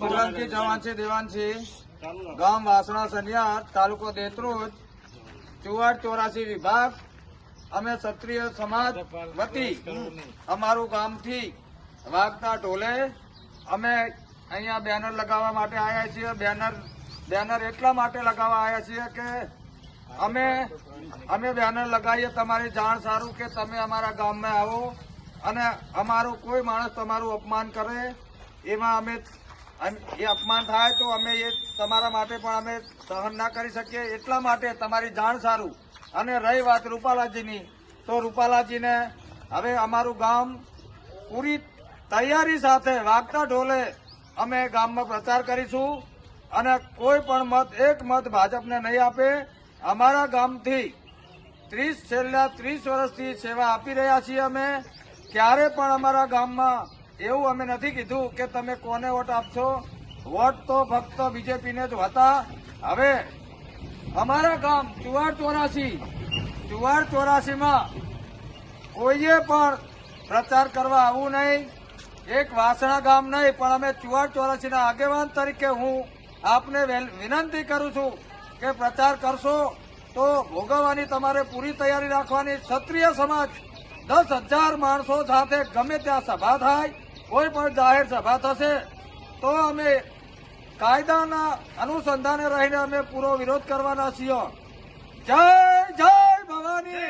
સોલંકી દેવાન છે. ગામ વાસણા, સનિયાર, તાલુકો દેત્રુજ, ચુવાડ ચોરાસી વિભાગ. અમે ક્ષત્રિય સમાજ વતી અમારું ગામથી વાગતા ઢોલે અમે અહીંયા બેનર લગાવવા માટે આવ્યા છીએ. બેનર બેનર એટલા માટે લગાવવા આવ્યા છીએ કે અમે અમે બેનર લગાવીએ, તમારી જાણ સારું કે તમે અમારા ગામમાં આવો અને અમારું કોઈ માણસ તમારું અપમાન કરે. એમાં અમે અન- એ અપમાન થાય તો અમે એ તમારા માટે પણ અમે સહન ના કરી શકીએ. એટલા માટે તમારી જાણ સારું. અને રહી વાત રૂપાલાજીની. તો રૂપાલાજીને હવે અમારું ગામ પૂરી તૈયારી સાથે વાગતા ઢોલે અમે ગામમાં પ્રચાર કરીશું. અને કોઈ પણ મત, એક મત ભાજપને નહીં આપે. અમારા ગામથી ત્રીસ છેલ્લા ત્રીસ વર્ષથી સેવા આપી રહ્યા છીએ અમે. ક્યારે પણ અમારા ગામમાં એવું અમે નથી કીધું કે તમે કોને વોટ આપશો. વોટ તો ફક્ત બીજેપીને જ હતા. હવે અમારા ગામ ચુવાડ ચોરાસી ચુવાડ ચોરાસીમાં કોઈએ પણ પ્રચાર કરવા આવવું નહીં. એક વાસણા ગામ નહીં, પણ અમે ચુવાડ ચોરાસીના આગેવાન તરીકે હું આપને વિનંતી કરું છું કે પ્રચાર કરશો તો ભોગવવાની તમારે પૂરી તૈયારી રાખવાની. ક્ષત્રિય સમાજ દસ હજાર માણસો સાથે ગમે ત્યાં સભા થાય કોઈ પણ જાહેર સભા થશે, તો અમે કાયદાના અનુસંધાને રહીને અમે પૂરો વિરોધ કરવાના છીએ. જય જય ભવાની!